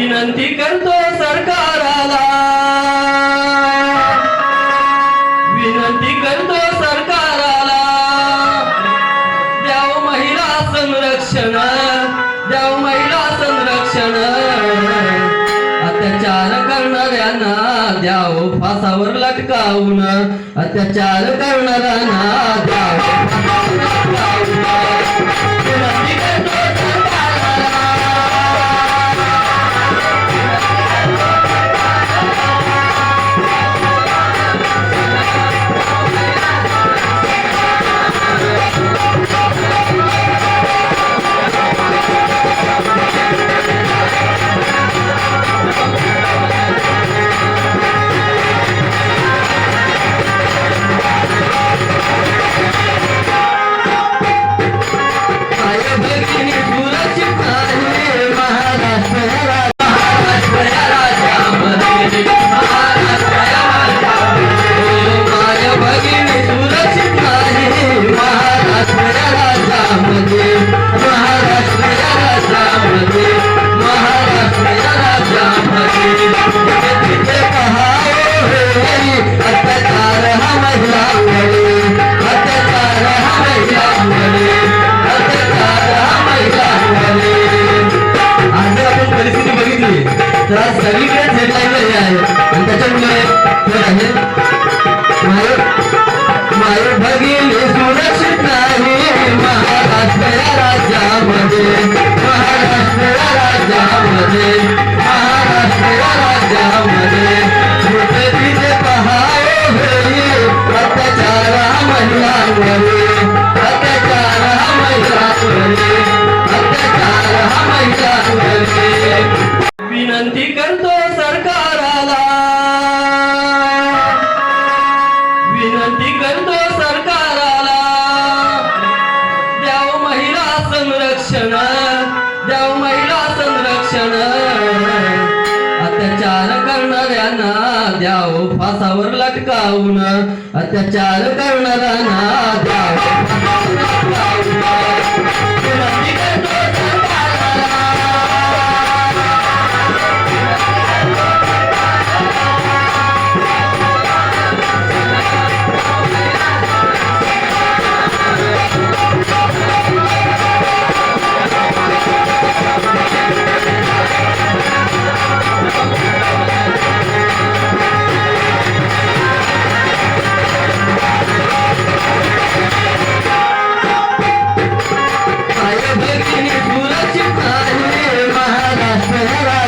विनंती करतो सरकाराला. विनंती करतो सरकाराला. द्याव महिला संरक्षण द्याव महिला संरक्षण. अत्याचार करणाऱ्यांना द्याव फासावर लटकावून अत्याचार करणाऱ्यांना सगळीकडेच हेडलाईन हे आहे. आणि त्याच्यामुळे तर आहे. माय माय भगिनी सुरक्षित नाही महाराष्ट्र या राज्यामध्ये महाराष्ट्र या राज्यामध्ये महाराष्ट्र या राज्यामध्ये. कुठे तिथे पहावे होई अत्याचार महिलांवरील विनंती करतो सरकाराला. विनंती करतो सरकाराला. द्याव महिला संरक्षण द्याव महिला संरक्षण. अत्याचार करणाऱ्यांना द्याव फासावर लटकावून अत्याचार करणाऱ्यांना द्याव